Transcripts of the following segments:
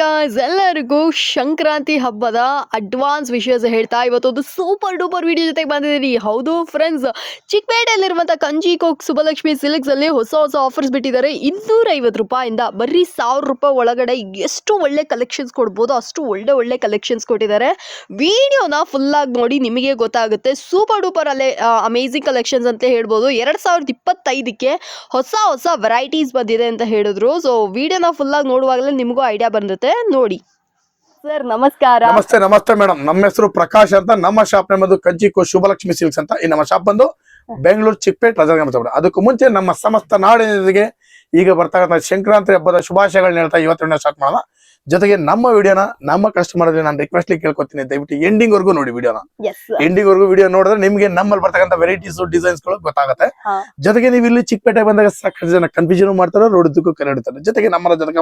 Guys ಎಲ್ಲರಿಗೂ ಸಂಕ್ರಾಂತಿ ಹಬ್ಬದ advance ವಿಷಯಸ್ ಹೇಳ್ತಾ ಇವತ್ತೊಂದು ಸೂಪರ್ ಡೂಪರ್ ವಿಡಿಯೋ ಜೊತೆಗೆ ಬಂದಿದ್ದೀರಿ ಹೌದು ಫ್ರೆಂಡ್ಸ್ ಚಿಕ್ಕಪೇಟೆಯಲ್ಲಿರುವಂಥ ಕಂಜಿ, ಕೋಕ್, ಸುಬ್ಬಲಕ್ಷ್ಮಿ ಸಿಲ್ಕ್ಸ್ ಅಲ್ಲಿ ಹೊಸ ಹೊಸ ಆಫರ್ಸ್ ಬಿಟ್ಟಿದ್ದಾರೆ. ಇನ್ನೂರ ಐವತ್ತು ರೂಪಾಯಿಂದ ಬರೀ ಸಾವಿರ ರೂಪಾಯಿ ಒಳಗಡೆ ಎಷ್ಟು ಒಳ್ಳೆ ಕಲೆಕ್ಷನ್ಸ್ ಕೊಡ್ಬೋದು, ಅಷ್ಟು ಒಳ್ಳೆ ಒಳ್ಳೆ ಕಲೆಕ್ಷನ್ಸ್ ಕೊಟ್ಟಿದ್ದಾರೆ. ವಿಡಿಯೋನ ಫುಲ್ಲಾಗಿ ನೋಡಿ ನಿಮಗೆ ಗೊತ್ತಾಗುತ್ತೆ. ಸೂಪರ್ ಡೂಪರ್ ಅಲ್ಲೇ ಅಮೇಝಿಂಗ್ ಕಲೆಕ್ಷನ್ಸ್ ಅಂತ ಹೇಳ್ಬೋದು. ಎರಡು ಸಾವಿರದ ಇಪ್ಪತ್ತೈದಕ್ಕೆ ಹೊಸ ಹೊಸ ವೆರೈಟೀಸ್ ಬಂದಿದೆ ಅಂತ ಹೇಳಿದ್ರು. ಸೊ ವಿಡಿಯೋನ ಫುಲ್ಲಾಗಿ ನೋಡುವಾಗಲೇ ನಿಮಗೂ ಐಡಿಯಾ ಬಂದಿರುತ್ತೆ. ನೋಡಿ. ಸರ್ ನಮಸ್ಕಾರ. ನಮಸ್ತೆ ನಮಸ್ತೆ ಮೇಡಮ್. ನಮ್ಮ ಹೆಸರು ಪ್ರಕಾಶ್ ಅಂತ. ನಮ್ಮ ಶಾಪ್ ನಮ್ಮದು ಕಂಚಿಕೋ ಶುಭಲಕ್ಷ್ಮಿ ಸಿಲ್ಕ್ಸ್ ಅಂತ ಈ ನಮ್ಮ ಶಾಪ್ ಬಂದು ಬೆಂಗಳೂರು ಚಿಕ್ಕಪೇಟ್ ರಜಾಗಮ ಅದಕ್ಕೂ ಮುಂಚೆ ನಮ್ಮ ಸಮಸ್ತ ನಾಡಿನಿಗೆ ಈಗ ಬರ್ತಕ್ಕಂಥ ಸಂಕ್ರಾಂತಿ ಹಬ್ಬದ ಶುಭಾಶಯಗಳನ್ನ ಹೇಳ್ತಾ ಇವತ್ತಿನ ಸ್ಟಾರ್ಟ್ ಮಾಡೋಣ. ಜೊತೆಗೆ ನಮ್ಮ ವಿಡಿಯೋನ ನಮ್ಮ ಕಸ್ಟಮರ್ ನಾನು ರಿಕ್ವೆಸ್ಟ್ ಕೇಳ್ಕೊತೀನಿ. ದಯವಿಟ್ಟು ಎಂಡಿಂಗ್ ವರ್ಗೂ ನೋಡಿ ವಿಡಿಯೋನ. ಎಂಡಿಂಗ್ ವರ್ಗೂ ವಿಡಿಯೋ ನೋಡಿದ್ರೆ ನಿಮ್ಗೆ ನಮ್ಮಲ್ಲಿ ಬರ್ತಕ್ಕಂಥ ವೆರೈಟೀಸ್ ಡಿಸೈನ್ಸ್ಗಳು ಗೊತ್ತಾಗುತ್ತೆ. ಜೊತೆಗೆ ನೀವು ಇಲ್ಲಿ ಚಿಕ್ಕಪೇಟೆ ಬಂದಾಗ ಸಾಕಷ್ಟು ಜನ ಕನ್ಫ್ಯೂಷನ್ ಮಾಡ್ತಾರೆ ರೋಡ್ ಕರೆ ಜೊತೆಗೆ ನಮ್ಮ ಜೊತೆಗೆ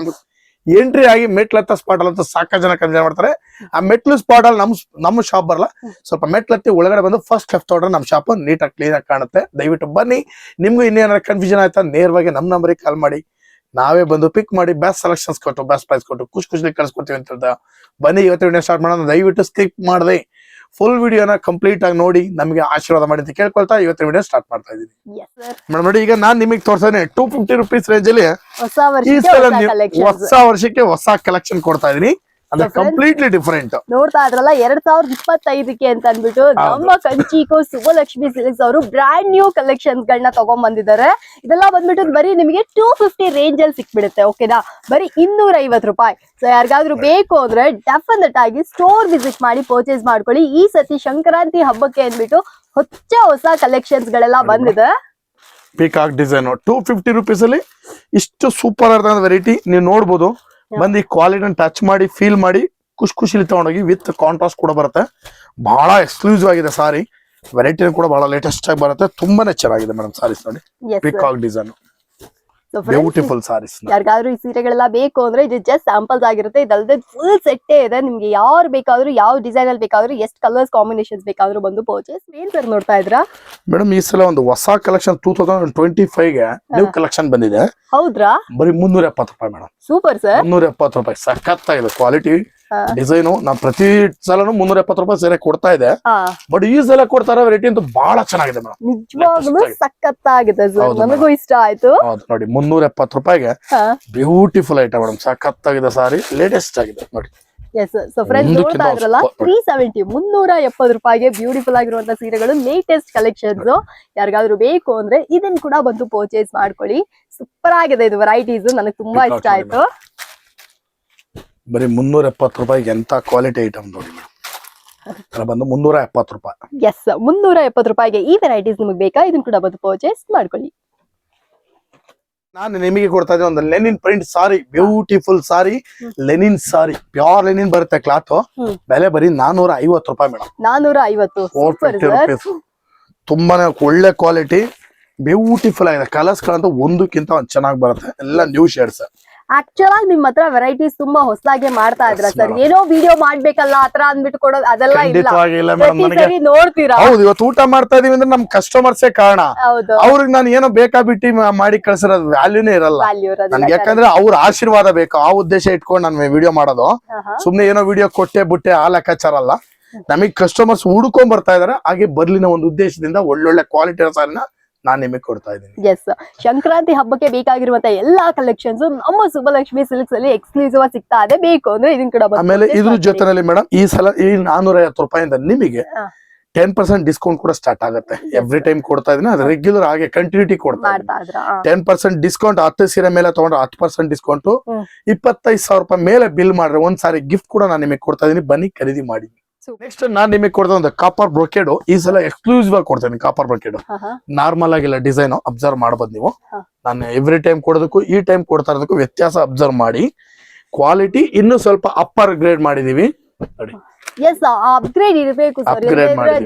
ಎಂಟ್ರಿ ಆಗಿ ಮೆಟ್ಲತ್ತ ಸ್ಪಾಟ್ ಅಂತ ಸಾಕಷ್ಟು ಜನ ಕನ್ಸಿಡರ್ ಮಾಡ್ತಾರೆ. ಆ ಮೆಟ್ಲು ಸ್ಪಾಟ್ ಅಲ್ಲಿ ನಮ್ ನಮ್ಮ ಶಾಪ್ ಬರಲ್ಲ. ಸ್ವಲ್ಪ ಮೆಟ್ಲತ್ತಿ ಒಳಗಡೆ ಬಂದು ಫಸ್ಟ್ ಲೆಫ್ಟ್ ತಗೊಂಡ್ರೆ ನಮ್ಮ ಶಾಪ್ ನೀಟಾಗಿ ಕ್ಲೀನ್ ಆಗಿ ಕಾಣುತ್ತೆ. ದಯವಿಟ್ಟು ಬನ್ನಿ. ನಿಮ್ಗೂ ಇನ್ನೇನಾರ ಕನ್ಫ್ಯೂಷನ್ ಆಯ್ತಾ ನೇರವಾಗಿ ನಮ್ಮ ನಂಬರಿಗೆ ಕಾಲ್ ಮಾಡಿ. ನಾವೇ ಬಂದು ಪಿಕ್ ಮಾಡಿ ಬೆಸ್ಟ್ ಸೆಲೆಕ್ಷನ್ಸ್ ಕೊಟ್ಟು ಬೆಸ್ಟ್ ಪ್ರೈಸ್ ಕೊಟ್ಟು, ಖುಷಿ ಖುಷಿ ಕಳ್ಸ್ಕೊಡ್ತೀವಿ ಅಂತ ಬನ್ನಿ, ಇವತ್ತು ಸ್ಟಾರ್ಟ್ ಮಾಡೋಣ. ದಯವಿಟ್ಟು ಸ್ಕಿಪ್ ಮಾಡದೆ. ಫುಲ್ ವಿಡಿಯೋನ ಕಂಪ್ಲೀಟ್ ಆಗಿ ನೋಡಿ ನಮಗೆ ಆಶೀರ್ವಾದ ಮಾಡಿ ಅಂತ ಕೇಳ್ಕೊಳ್ತಾ ಇವತ್ತಿನ ವಿಡಿಯೋ ಸ್ಟಾರ್ಟ್ ಮಾಡ್ತಾ ಸರ್ ಮೇಡಮ್ ನೋಡಿ ಈಗ ನಾನ್ ನಿಮಗೆ ತೋರ್ಸೇನೆ ಟೂ ಫಿಫ್ಟಿ ರುಪೀಸ್ ರೇಂಜ್ ಅಲ್ಲಿ ಹೊಸ ವರ್ಷಕ್ಕೆ ಹೊಸ ಕಲೆಕ್ಷನ್ ಕೊಡ್ತಾ ಇದೀನಿ ಅಂದ್ರೆ ಕಂಪ್ಲೀಟ್ಲಿ ಡಿಫರೆಂಟ್ ನೋಡ್ತಾ ಇದ್ರಲ್ಲ ಎರಡ್ ಸಾವಿರದ ಇಪ್ಪತ್ತೈದಕ್ಕೆ ಅಂತ ಅನ್ಬಿಟ್ಟು ನಮ್ಮ ಕಂಚಿಕೋ ಸುಬ್ಬಲಕ್ಷ್ಮಿ ಸಿಲ್ಕ್ಸ್ ಅವರು ಬ್ರಾಂಡ್ ನ್ಯೂ ಕಲೆಕ್ಷನ್ಸ್ ಗಳನ್ನ ತಗೊಂಡ್ ಬಂದಿದ್ದಾರೆ ಇದೆಲ್ಲ ಬಂದ್ಬಿಟ್ಟು ಬರೀ ನಿಮಗೆ ಟೂ ಫಿಫ್ಟಿ ರೇಂಜ್ ಅಲ್ಲಿ ಸಿಕ್ಬಿಡುತ್ತೆ ಓಕೆನಾ ಬರೀ ಇನ್ನೂರ ರೂಪಾಯಿ. ಸೊ ಯಾರಿಗಾದ್ರೂ ಬೇಕು ಅಂದ್ರೆ ಡೆಫಿನೆಟ್ ಆಗಿ ಸ್ಟೋರ್ ವಿಸಿಟ್ ಮಾಡಿ ಪರ್ಚೇಸ್ ಮಾಡ್ಕೊಳ್ಳಿ. ಈ ಸತಿ ಸಂಕ್ರಾಂತಿ ಹಬ್ಬಕ್ಕೆ ಅಂದ್ಬಿಟ್ಟು ಹೊಚ್ಚ ಹೊಸ ಕಲೆಕ್ಷನ್ಸ್ ಗಳೆಲ್ಲ ಬಂದಿದೆ. Peacock design two fifty rupees ಅಲ್ಲಿ ಇಷ್ಟು ಸೂಪರ್ ಆದ ವೆರೈಟಿ ನೀವು ನೋಡ್ಬೋದು. ಬಂದು ಈ ಕ್ವಾಲಿಟಿನ ಟಚ್ ಮಾಡಿ ಫೀಲ್ ಮಾಡಿ ಖುಷಿ ಖುಷಿಲಿ ತಗೊಂಡೋಗಿ ವಿತ್ ಕಾಂಟ್ರಾಸ್ಟ್ ಕೂಡ ಬರುತ್ತೆ. ಬಹಳ ಎಕ್ಸ್ಕ್ಲೂಸಿವ್ ಆಗಿದೆ ಸಾರಿ ವೆರೈಟಿ ಕೂಡ ಬಹಳ ಲೇಟೆಸ್ಟ್ ಆಗಿ ಬರುತ್ತೆ. ತುಂಬಾನೇ ಚೆನ್ನಾಗಿದೆ ಮೇಡಮ್ ಸಾರೀಸ್ ನೋಡಿ. ಪಿಕಾಕ್ ಡಿಸೈನ್ ಬ್ಯೂಟಿಫುಲ್ ಸಾರೀಸ್ ಯಾರಿಗಾದ್ರೂ ಈ ಸೀರೆಗಳೆಲ್ಲ ಬೇಕು ಅಂದ್ರೆ ಇದು ಜಸ್ಟ್ ಸ್ಯಾಂಪಲ್ಸ್ ಆಗಿರುತ್ತೆ. ಇದಲ್ಲದೆ ಫುಲ್ ಸೆಟ್ಟೇ ಇದೆ. ನಿಮ್ಗೆ ಯಾರು ಬೇಕಾದ್ರೂ ಯಾವ ಡಿಸೈನ್ ಅಲ್ಲಿ ಬೇಕಾದ್ರೂ ಎಷ್ಟು ಕಲರ್ಸ್ ಕಾಂಬಿನೇಷನ್ಸ್ ಬೇಕಾದ್ರೂ ಬಂದು ಪರ್ಚೇಸ್ ಏನ್ ಸರ್ ನೋಡ್ತಾ ಇದ್ರ? ಮೇಡಮ್ ಈ ಸಲ ಒಂದು ಹೊಸ ಕಲೆಕ್ಷನ್ ಟೂ ತೌಸಂಡ್ ಟ್ವೆಂಟಿ ಫೈವ್ಗೆ ನ್ಯೂ ಕಲೆಕ್ಷನ್ ಬಂದಿದೆ. ಹೌದ್ರಾ? ಬರೀ ಮುನ್ನೂರ ಎಪ್ಪತ್ತು ರೂಪಾಯಿ ಮೇಡಮ್ ಸೂಪರ್ ಸರ್ ಮುನ್ನೂರ ಎಪ್ಪತ್ತು ರೂಪಾಯಿ. ಸಖತ್ತಾಗಿದೆ ಕ್ವಾಲಿಟಿ. ಡಿಸೈನು ನಾನು ಪ್ರತಿ ಸಲನು ಮುನ್ನೂರ ಎಪ್ಪತ್ತು ರೂಪಾಯಿ ಸೀರೆ ಕೊಡ್ತಾ ಇದೆ. ಬಟ್ ಈ ಸಲ ಕೊಡ್ತಾರ ವೆರೈಟಿ ಅಂತೂ ಬಹಳ ಚೆನ್ನಾಗಿದೆ ಮೇಡಮ್ ನಿಜವಾಗ್ಲೂ ಸಖತ್ತಾಗಿದೆ ನನಗೂ ಇಷ್ಟ ಆಯ್ತು. ಹೌದು ನೋಡಿ ಮುನ್ನೂರ ಎಪ್ಪತ್ತು ರೂಪಾಯಿಗೆ ಬ್ಯೂಟಿಫುಲ್ ಐಟಮ್ ಮೇಡಮ್ ಸಖತ್ತಾಗಿದೆ ಸಾರಿ ಲೇಟೆಸ್ಟ್ ಆಗಿದೆ ನೋಡಿ. ಎಸ್ ಸೊ ಫ್ರೆಂಡ್ಸ್ ನೋಡ್ತಾ ಇದ್ರಲ್ಲ ತ್ರೀ ಸೆವೆಂಟಿ ಮುನ್ನೂರ ಎಪ್ಪತ್ತು ರೂಪಾಯಿಗೆ ಬ್ಯೂಟಿಫುಲ್ ಆಗಿರುವಂತ ಸೀರೆಗಳು ಲೇಟೆಸ್ಟ್ ಕಲೆಕ್ಷನ್ಸ್ ಯಾರಿಗಾದ್ರೂ ಬೇಕು ಅಂದ್ರೆ ಇದನ್ನ ಕೂಡ ಬಂದು ಪರ್ಚೇಸ್ ಮಾಡ್ಕೊಳ್ಳಿ. ಸೂಪರ್ ಆಗಿದೆ ಇದು ವೆರೈಟೀಸ್ ನನಗೆ ತುಂಬಾ ಇಷ್ಟ ಆಯ್ತು. ಬರೀ ಮುನ್ನೂರ ಎಪ್ಪತ್ತು ರೂಪಾಯಿಗೆ ಎಂತ ಕ್ವಾಲಿಟಿ ಐಟಮ್ ನೋಡಿ ಮೇಡಮ್. ಬಂದು ಮುನ್ನೂರ ಎಪ್ಪತ್ತು ರೂಪಾಯಿ. ಎಸ್ ಮುನ್ನೂರ ಎಪ್ಪತ್ತು ರೂಪಾಯಿಗೆ ಈ ವೆರೈಟೀಸ್ ನಿಮಗೆ ಬೇಕಾ? ಇದನ್ನ ಕೂಡ ಬಂದು ಪರ್ಚೇಸ್ ಮಾಡ್ಕೊಳ್ಳಿ. ನಾನು ನಿಮಗೆ ಕೊಡ್ತಾ ಇದ್ದೀನಿ ಒಂದು linen print sari beautiful sari linen sari pure linen ಬರುತ್ತೆ ಕ್ಲಾತ್ ಬೆಲೆ ಬರೀ ನಾನೂರ ಐವತ್ತು ರೂಪಾಯಿ ಮೇಡಮ್. ನಾನೂರ ಐವತ್ತು. ಫೋರ್ ಫಿಫ್ಟಿ ರುಪೀಸ್ ತುಂಬಾನೇ ಒಳ್ಳೆ ಕ್ವಾಲಿಟಿ ಬ್ಯೂಟಿಫುಲ್ ಆಗಿದೆ. ಕಲರ್ಸ್ ಗಳಂತೂ ಒಂದಕ್ಕಿಂತ ಒಂದು ಚೆನ್ನಾಗಿ ಬರುತ್ತೆ. ಎಲ್ಲ ನ್ಯೂ ಶೇಡ್ಸ್ ಆಕ್ಚುಲ್ ಆಗಿ ನಿಮ್ ಹತ್ರ ವೆರೈಟೀಸ್ ತುಂಬಾ ಹೊಸದಾಗಿ ಮಾಡ್ತಾ ಇದ್ರ ಸರ್ ಏನೋ ವಿಡಿಯೋ ಮಾಡ್ಬೇಕಲ್ಲ ಆತರ ಅಂದ್ಬಿಟ್ಟು ಕೊಡೋದು ಅದೆಲ್ಲ ಇಲ್ಲ. ನೋಡ್ತೀರಾ? ಹೌದು ಇವತ್ತು ಊಟ ಮಾಡ್ತಾ ಇದೀವಿ ಅಂದ್ರೆ ನಮ್ ಕಸ್ಟಮರ್ಸೇ ಕಾರಣ. ಅವ್ರಿಗೆ ನಾನು ಏನೋ ಬೇಕಾ ಬಿಟ್ಟಿ ಮಾಡಿ ಕಳ್ಸಿರೋದು ವ್ಯಾಲ್ಯೂನೇ ಇರಲ್ಲ. ನನ್ಗೆ ಯಾಕಂದ್ರೆ ಅವ್ರ ಆಶೀರ್ವಾದ ಬೇಕು ಆ ಉದ್ದೇಶ ಇಟ್ಕೊಂಡು ನಾನು ವಿಡಿಯೋ ಮಾಡೋದು. ಸುಮ್ನೆ ಏನೋ ವಿಡಿಯೋ ಕೊಟ್ಟೆ ಬುಟ್ಟೆ ಆ ಲೆಕ್ಕಾಚಾರ ಅಲ್ಲ. ನಮಗ್ ಕಸ್ಟಮರ್ಸ್ ಹುಡ್ಕೊಂಡ್ ಬರ್ತಾ ಇದಾರೆ ಹಾಗೆ ಬರ್ಲಿನ ಒಂದು ಉದ್ದೇಶದಿಂದ ಒಳ್ಳೊಳ್ಳೆ ಕ್ವಾಲಿಟಿ ಸಾರಿನ ನಾನ್ ನಿಮಗೆ ಕೊಡ್ತಾ ಇದ್ದೀನಿ. ಎಸ್ ಸಂಕ್ರಾಂತಿ ಹಬ್ಬಕ್ಕೆ ಬೇಕಾಗಿರುವಂತ ಎಲ್ಲಾ ಕಲೆಕ್ಷನ್ಸ್ ನಮ್ಮ ಸುಬ್ಬಲಕ್ಷ್ಮಿ ಸಿಲ್ಕ್ಸ್ ಅಲ್ಲಿ ಎಕ್ಸ್ಕ್ಲೂಸಿವ್ ಆಗಿ ಸಿಗ್ತಾ ಇದೆ. ಬೇಕು ಅಂದ್ರೆ ಇದನ್ನ ಕೂಡ ಆಮೇಲೆ ಇದ್ರ. ಜೊತೆನಲ್ಲಿ ಮೇಡಮ್ ಈ ಸಲ ಈ ನಾನೂರ ಐವತ್ತು ರೂಪಾಯಿಂದ ನಿಮಗೆ. ಟೆನ್ ಪರ್ಸೆಂಟ್ ಡಿಸ್ಕೌಂಟ್ ಕೂಡ ಸ್ಟಾರ್ಟ್ ಆಗುತ್ತೆ. ಎವ್ರಿ ಟೈಮ್ ಕೊಡ್ತಾ ಇದೀನಿ ಅದು ರೆಗ್ಯುಲರ್ ಆಗಿ ಕಂಟಿನ್ಯೂಟಿ ಕೊಡ್ತಾ ಟೆನ್ ಪರ್ಸೆಂಟ್ ಡಿಸ್ಕೌಂಟ್ ಹತ್ತು ಸೀರೆ ಮೇಲೆ ತಗೊಂಡ್ರೆ ಹತ್ತು ಪರ್ಸೆಂಟ್ ಡಿಸ್ಕೌಂಟ್. ಇಪ್ಪತ್ತೈದು ಸಾವಿರ ರೂಪಾಯಿ ಮೇಲೆ ಬಿಲ್ ಮಾಡ್ರೆ ಒಂದ್ ಸಾರಿ ಗಿಫ್ಟ್ ಕೂಡ ನಾನು ನಿಮಗೆ ಕೊಡ್ತಾ ಇದೀನಿ ಬನ್ನಿ ಖರೀದಿ ಮಾಡಿ. ನೆಕ್ಸ್ಟ್ ನಾನ್ ನಿಮಗೆ ಕೊಡ್ತಾ ಒಂದು ಕಾಪರ್ ಬ್ರೊಕೆಡ್ ಈ ಸಲ ಎಕ್ಸ್ಕ್ಲೂಸಿವ್ ಆಗಿ ಕೊಡ್ತೇನೆ ಕಾಪರ್ ಬ್ರೊಕೆಡ್ ನಾರ್ಮಲ್ ಆಗಿಲ್ಲ ಡಿಸೈನ್ ಅಬ್ಸರ್ವ್ ಮಾಡಬಹುದು ನೀವು. ನಾನು ಎವ್ರಿ ಟೈಮ್ ಕೊಡೋದಕ್ಕೂ ಈ ಟೈಮ್ ಕೊಡ್ತಾ ಇರೋದಕ್ಕೂ ವ್ಯತ್ಯಾಸ ಅಬ್ಸರ್ವ್ ಮಾಡಿ. ಕ್ವಾಲಿಟಿ ಇನ್ನೂ ಸ್ವಲ್ಪ ಅಪ್ಪರ್ ಗ್ರೇಡ್ ಮಾಡಿದೀವಿ. ನೋಡಿ. ಎಸ್ ಅಪ್ಗ್ರೇಡ್ ಇರಬೇಕು ಸರ್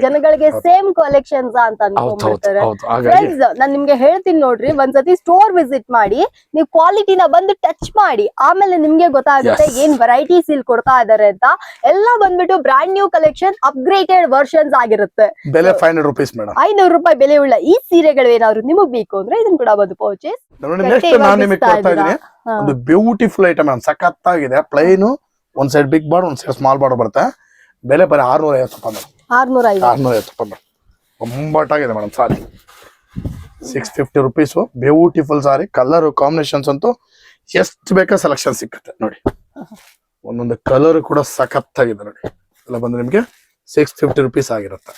ಜನಗಳಿಗೆ ಸೇಮ್ ಕಲೆಕ್ಷನ್ಸ್ ಅಂತ ಅನ್ಕೊಂಡ್ಬಿಡ್ತಾರೆ ಫ್ರೆಂಡ್ಸ್ ನಾನ್ ನಿಮ್ಗೆ ಹೇಳ್ತೀನಿ ನೋಡ್ರಿ ಒಂದ್ಸತಿ ಸ್ಟೋರ್ ವಿಸಿಟ್ ಮಾಡಿ ನೀವು ಕ್ವಾಲಿಟಿನ ಬಂದು ಟಚ್ ಮಾಡಿ ಆಮೇಲೆ ನಿಮ್ಗೆ ಗೊತ್ತಾಗುತ್ತೆ ಏನ್ ವೆರೈಟೀಸ್ ಇಲ್ಲಿ ಕೊಡ್ತಾ ಇದಾರೆ ಅಂತ. ಎಲ್ಲ ಬಂದ್ಬಿಟ್ಟು brand new collection upgraded versions ಆಗಿರುತ್ತೆ. ಬೆಲೆ ಫೈವ್ ಹಂಡ್ರೆಡ್ ರುಪೀಸ್ ಮೇಡಮ್ ಐನೂರು ರೂಪಾಯಿ ಬೆಲೆ ಉಳ್ಳ ಈ ಸೀರೆಗಳು ಏನಾದ್ರು ನಿಮಗ್ ಬೇಕು ಅಂದ್ರೆ ಇದನ್ನ ಕೂಡ ಬಂದು ಪರ್ಚೇಸ್ ಒಂದು ಬ್ಯೂಟಿಫುಲ್ ಐಟಮ್ ಸಖತ್ ಆಗಿದೆ ಪ್ಲೈನು ಒಂದ್ ಸೈಡ್ ಬಿಗ್ ಬಾರ್ಡ್ ಒಂದ್ ಸೈಡ್ ಸ್ಮಾಲ್ ಬಾರ್ಡ್ ಬರುತ್ತೆ. ಬೆಲೆ ಬರೀ ಆರ್ನೂರ ಐವತ್ತು ರೂಪಾಯಿ ಮೇಡಮ್. ಆರ್ನೂರ ಐವತ್ತು ಆರ್ನೂರ ಐವತ್ತು ರೂಪಾಯಿ madam. ಒಂಬಟ್ಟಾಗಿದೆ madam sari. Six fifty rupees beautiful sari colour combinations ಅಂತೂ ಎಷ್ಟು ಬೇಕಾ ಸೆಲೆಕ್ಷನ್ ಸಿಕ್ಕುತ್ತೆ ನೋಡಿ. ಒಂದೊಂದು ಕಲರ್ ಕೂಡ ಸಖತ್ತಾಗಿದೆ ನೋಡಿ. ಎಲ್ಲ ಬಂದು ನಿಮಗೆ ಸಿಕ್ಸ್ ಫಿಫ್ಟಿ ರುಪೀಸ್ ಆಗಿರುತ್ತೆ.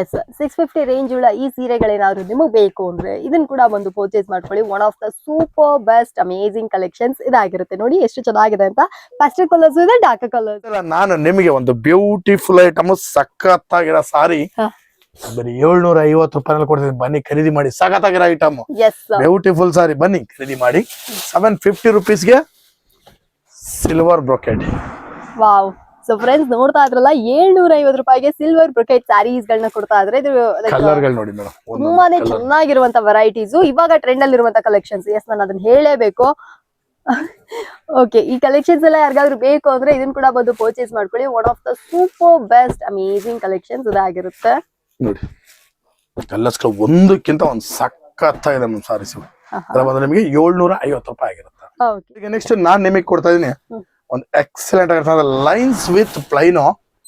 ಎಸ್ ಸಿಕ್ಸ್ ಫಿಫ್ಟಿ ರೇಂಜ್ ಉಳ್ಳ ಈ ಸೀರೆಗಳೇನಾದ್ರು ನಿಮಗೆ ಬೇಕು ಅಂದ್ರೆ ಇದನ್ನ ಕೂಡ ಒಂದು ಪರ್ಚೇಸ್ ಮಾಡ್ಕೊಳ್ಳಿ. One of the super best amazing collections ಇದಾಗಿರುತ್ತೆ. ನೋಡಿ ಎಷ್ಟು ಚೆನ್ನಾಗಿದೆ ಅಂತ. ಪ್ಯಾಸ್ಟಲ್ ಕಲರ್ಸ್ ಇದೆ ಡಾರ್ಕ್ ಕಲರ್ಸ್ ನಾನು ನಿಮಗೆ ಒಂದು ಬ್ಯೂಟಿಫುಲ್ ಐಟಮ್ ಸಖತ್ತಾಗಿರೋ ಸಾರಿ ಹಾ. ಬರೀ ಏಳ್ನೂರ ಐವತ್ತು ರೂಪಾಯಿ ಕೊಡ್ತೀನಿ ಬನ್ನಿ ಖರೀದಿ ಮಾಡಿ. ಸಖತ್ತಾಗಿರೋ ಐಟಮ್ ಬ್ಯೂಟಿಫುಲ್ ಸಾರಿ. ಬನ್ನಿ ಖರೀದಿ ಮಾಡಿ. Seven fifty ರುಪೀಸ್ಗೆ silver brocade wow so friends ನೋಡ್ತಾ ಇದ್ರಲ್ಲ ಏಳ್ನೂರ ಐವತ್ತು ರೂಪಾಯಿಗೆ ಸಿಲ್ವರ್ ಬ್ರೊಕೆಟ್ ಸ್ಯಾರೀಸ್ ಗಳನ್ನ ಕೊಡ್ತಾ ಇದ್ರೆ ಇದು ತುಂಬಾನೇ ಚೆನ್ನಾಗಿರುವಂತ ವೆರೈಟೀಸ್ ಇವಾಗ ಟ್ರೆಂಡ್ ಅಲ್ಲಿ ಇರುವಂತ ಕಲೆಕ್ಷನ್ಸ್ ಎಸ್ ನಾನು ಅದನ್ನ ಹೇಳಲೇಬೇಕು ಓಕೆ ಈ ಕಲೆಕ್ಷನ್ಸ್ ಎಲ್ಲ ಯಾರಿಗಾದ್ರೂ ಬೇಕು ಅಂದ್ರೆ ಇದನ್ನ ಕೂಡ ಬಂದು ಪರ್ಚೇಸ್ ಮಾಡ್ಕೊಳ್ಳಿ. One of the super best amazing collections ಇದಾಗಿರುತ್ತೆ. ನೋಡಿ ಒಂದಕ್ಕಿಂತ ಒಂದು ಸಖತ್ತಾಗಿದೆ ನಮ್ಮ ಸಾರೀಸ್ ನಿಮಗೆ ಏಳ್ನೂರ ಐವತ್ತು ರೂಪಾಯಿ ಆಗಿರುತ್ತೆ. ನೆಕ್ಸ್ಟ್ ನಾನ್ ನಿಮಗೆ ಕೊಡ್ತಾ ಇದೀನಿ. ಒಂದು ಎಕ್ಸಲೆಂಟ್ ಆಗಿರ್ತದೆ lines with plain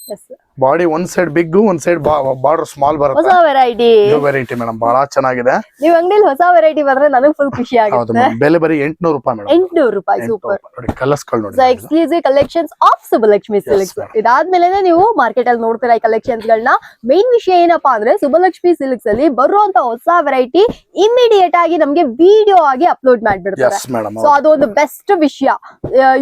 yes body ಒಂದ್ ಸೈಡ್ ಬಿಗ್ ಒಂದ್ ಸೈಡ್ ಬಾರ್ಡರ್ ಸ್ಮಾಲ್ ಹೊಸ ಬರುತ್ತೆ ವೆರೈಟಿ ವೆರೈಟಿ ಮೇಡಮ್ ಬಹಳ ಚೆನ್ನಾಗಿದೆ. ನೀವ್ ಅಂಗಡಿಲಿ ಹೊಸ ವೆರೈಟಿ ಬಂದ್ರೆ ನನಗ್ ಫುಲ್ ಖುಷಿ ಆಗುತ್ತೆ. ಬೆಲೆ ಬರೀ ಎಂಟ್ನೂರು ರೂಪಾಯಿ ಮೇಡಮ್ ಎಂಟ್ನೂರು ರೂಪಾಯಿ ಸೂಪರ್ ನೋಡಿ ಕಲರ್ಸ್ಗಳು ನೋಡಿ so exclusive collections of Subbalakshmi silks. ಇದಾದ್ಮೇಲೆ ನೀವು ಮಾರ್ಕೆಟ್ ಅಲ್ಲಿ ನೋಡ್ತೀರಾ ಈ ಕಲೆಕ್ಷನ್ಸ್ ಗಳನ್ನ ಮೇನ್ ವಿಷಯ ಏನಪ್ಪಾ ಅಂದ್ರೆ ಸುಬಲಕ್ಷ್ಮಿ ಸಿಲ್ಕ್ಸ್ ಅಲ್ಲಿ ಬರುವಂತ ಹೊಸ ವೆರೈಟಿ ಇಮಿಡಿಯೇಟ್ ಆಗಿ ನಮ್ಗೆ ವಿಡಿಯೋ ಆಗಿ ಅಪ್ಲೋಡ್ ಮಾಡ್ಬಿಡ್ತಾರೆ. ಸೊ ಅದೊಂದು ಬೆಸ್ಟ್ ವಿಷಯ.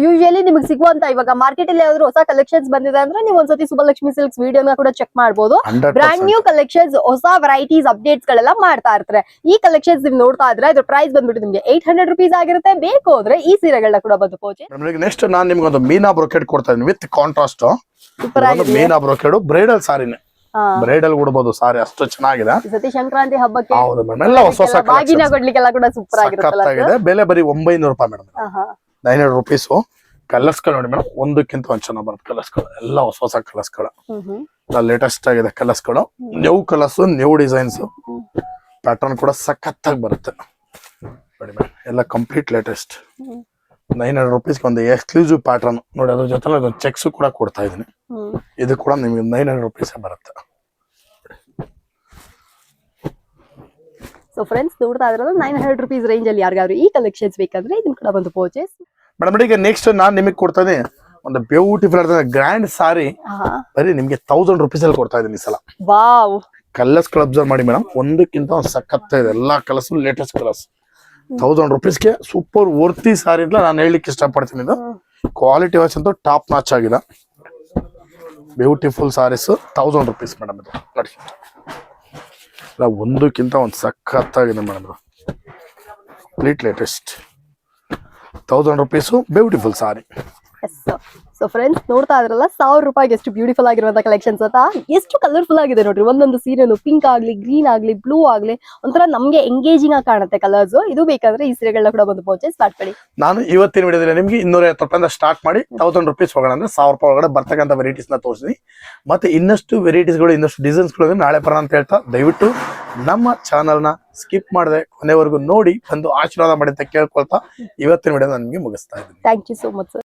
ಯೂಶಲಿ ನಿಮಗೆ ಸಿಗುವಂತ ಇವಾಗ ಮಾರ್ಕೆಟ್ ಅಲ್ಲಿ ಯಾವ್ದಾದ್ರು ಹೊಸ ಕಲೆಕ್ಷನ್ಸ್ ಬಂದಿದೆ ಅಂದ್ರೆ ನೀವು ಒಂದ್ಸತಿ ಸುಬಲಕ್ಷ್ಮಿ ಸಿಲ್ಕ್ಸ್ ವಿಡಿಯೋನ ಕೂಡ ಚೆಕ್ ಮಾಡಬಹುದು ಬ್ರಾಂಡ್ ನ್ಯೂ ಕಲೆಕ್ಷನ್ಸ್ ಹೊಸ ವೆರೈಟೀಸ್ ಅಪ್ಡೇಟ್ಸ್ ಗಳೆಲ್ಲ ಮಾಡ್ತಾ ಇರ್ತಾರೆ. ಈ ಕಲೆಕ್ಷನ್ಸ್ ನೀವು ನೋಡ್ತಾ ಇದ್ರೆ ಅದ್ರ ಪ್ರೈಸ್ ಬಂದ್ಬಿಟ್ಟು ನಿಮ್ಗೆ ಏಟ್ ಹಂಡ್ರೆಡ್ ರುಪೀಸ್ ಆಗಿರುತ್ತೆ. ಬೇಕು ಅಂದ್ರೆ ಈ ಸೀರೆಗಳನ್ನ ಕೂಡ ಬಂದು ಪೋಚೆ ನೆಕ್ಸ್ಟ್ ನಾನು ನಿಮ್ಗೆ ಒಂದು ಮೀನಾ ಬ್ರೋಕೆಟ್ ಕೊಡ್ತಾ ಇದ್ದೀನಿ with contrast meena brocade bridal ಸಾರಿನೇ. Bridal ಉಡ್ಬೋದು ಸಾರಿ ಅಷ್ಟು ಚೆನ್ನಾಗಿದೆ. ಸತಿ ಸಂಕ್ರಾಂತಿ ಹಬ್ಬಕ್ಕೆ ಹೌದು ಮೇಡಮ್ ಎಲ್ಲ ಹೊಸ ಹೊಸ ಬಾಗಿನ. ಕೊಡ್ಲಿಕ್ಕೆಲ್ಲ ಕೂಡ ಸೂಪರ್? ಸಖತ್ತಾಗಿದೆ. ಬೆಲೆ ಬರೀ ಒಂಬೈನೂರು ರೂಪಾಯಿ ಮೇಡಮ್. ನೈನ್ ಹಂಡ್ರೆಡ್ ರುಪೀಸು ಕಲರ್ಸ್ಗಳು ನೋಡಿ ಮೇಡಮ್ ಒಂದಕ್ಕಿಂತ ಒಂದ್ ಚೆನ್ನಾಗಿ ಬರುತ್ತೆ ಕಲರ್ಸ್ಗಳು. ಎಲ್ಲ ಹೊಸ ಹೊಸ ಕಲರ್ಸ್ಗಳು. ಲೇಟೆಸ್ಟ್ ಆಗಿದೆ ಕಲರ್ಸ್ಗಳು. New colours new designs pattern ಕೂಡ ಸಖತ್ತಾಗಿ ಬರುತ್ತೆ. ನೋಡಿ ಮೇಡಮ್ ಎಲ್ಲ complete latest. Nine hundred rupees ಒಂದು ಎಕ್ಸ್ಕ್ಲೂಸಿವ್ ಪ್ಯಾಟರ್ನ್ ನೋಡಿ ಅದ್ರ ಜೊತೆ ಚೆಕ್ಸ್ ಕೂಡ ಕೊಡ್ತಾ ಇದೀನಿ ಇದು ಕೂಡ ನಿಮಗೆ ನೈನ್ ಹಂಡ್ರೆಡ್ ರುಪೀಸ್ ಬರುತ್ತೆ. ಸೊ ಫ್ರೆಂಡ್ಸ್ ನೋಡ್ತಾ ಇದ್ರೆ ನೈನ್ ಹಂಡ್ರೆಡ್ ರುಪೀಸ್ ರೇಂಜಲ್ಲಿ ಯಾರಿಗಾದ್ರೂ ಯಾರಿಗಾದ್ರು ಈ ಕಲೆಕ್ಷನ್ಸ್ ಬೇಕಂದ್ರೆ ಇದನ್ನ ಕೂಡ ಬಂದು ಪರ್ಚೇಸ್ ಮೇಡಮ್ ಈಗ ನೆಕ್ಸ್ಟ್ ನಾನ್ ನಿಮಗೆ ಕೊಡ್ತಾ ಇದೀನಿ ಒಂದು ಬ್ಯೂಟಿಫುಲ್ ಗ್ರ್ಯಾಂಡ್ ಸಾರಿ ಬರೀ ನಿಮ್ಗೆ ತೌಸಂಡ್ ರುಪೀಸ್ ಅಲ್ಲಿ ಕೊಡ್ತಾ ಇದ್ದೀನಿ ಈ ಸಲ. ವಾವ್. ಕಲರ್ಸ್ ಅಬ್ಸರ್ವ್ ಮಾಡಿ ಮೇಡಮ್. ಒಂದಕ್ಕಿಂತ ಒಂದು ಸಖತ್ ಇದೆ. ಎಲ್ಲಾ ಕಲರ್ಸ್ ಲೇಟೆಸ್ಟ್ ಕಲರ್ಸ್ ತೌಸಂಡ್ ರುಪೀಸ್ಗೆ ಸೂಪರ್ ವರ್ತಿ ಸಾರಿ ಅಂತ ನಾನು ಹೇಳಲಿಕ್ಕೆ ಇಷ್ಟಪಡ್ತೀನಿ ಇದು. ಕ್ವಾಲಿಟಿ ವಾಚ್ ಅಂತೂ ಟಾಪ್ ನಾಚ್ ಆಗಿದೆ. Beautiful saris thousand rupees madam ಇದು. ನೋಡಿ. ಇಲ್ಲ ಒಂದಕ್ಕಿಂತ ಒಂದು ಸಖತ್ತಾಗಿದೆ ಮೇಡಮ್ ಇದು. Complete latest thousand rupees beautiful sari yes so friends ನೋಡ್ತಾ ಇದ್ರಲ್ಲ ಸಾವಿರ ರೂಪಾಯಿಗೆ ಎಷ್ಟು ಬ್ಯೂಟಿಫುಲ್ ಆಗಿರುವಂತ ಕಲೆಕ್ಷನ್ಸ್ ಅಂತ? ಎಷ್ಟು ಕಲರ್ಫುಲ್ ಆಗಿದೆ ನೋಡ್ರಿ. ಒಂದೊಂದು ಸೀರೆನು ಪಿಂಕ್ ಆಗ್ಲಿ ಗ್ರೀನ್ ಆಗ್ಲಿ ಬ್ಲೂ ಆಗ್ಲಿ ಒಂಥರ ನಮ್ಗೆ ಎಂಗೇಜಿಂಗ್ ಆಗಿ ಕಾಣುತ್ತೆ ಕಲರ್ಸ್ ಇದು ಬೇಕಾದ್ರೆ ಈ ಸೀರೆಗಳನ್ನ ಕೂಡ ಬಂದು ಪರ್ಚೇಸ್ ಮಾಡಿ. ನಾನು ಇವತ್ತಿನ ವಿಡಿಯೋದಲ್ಲಿ ನಿಮಗೆ ಇನ್ನೂರ ಐವತ್ತು ರೂಪಾಯಿಂದ ಸ್ಟಾರ್ಟ್ ಮಾಡಿ ತೌಸಂಡ್ ರುಪೀಸ್ ಹೋಗೋಣ ಅಂದ್ರೆ ಸಾವಿರ ರೂಪಾಯಿ ಒಳಗಡೆ ಬರ್ತಕ್ಕಂಥ ವೆರೈಟೀಸ್ನ ತೋರಿಸಿನಿ ಮತ್ತೆ ಇನ್ನಷ್ಟು ವೆರೈಟೀಸ್ಗಳು ಇನ್ನಷ್ಟು ಡಿಸೈನ್ಸ್ಗಳು ನಾಳೆ ಬರೋಣ ಅಂತ ಹೇಳ್ತಾ ದಯವಿಟ್ಟು ನಮ್ಮ ಚಾನಲ್ನ ಸ್ಕಿಪ್ ಮಾಡದೆ ಕೊನೆವರೆಗೂ ನೋಡಿ ಒಂದು ಆಶೀರ್ವಾದ ಮಾಡಿ ಅಂತ ಕೇಳ್ಕೊಳ್ತಾ ಇವತ್ತಿನ ವಿಡಿಯೋ ನಾನು ನಿಮಗೆ ಮುಗಿಸ್ತಾ ಇದ್ದೀನಿ. Thank you so much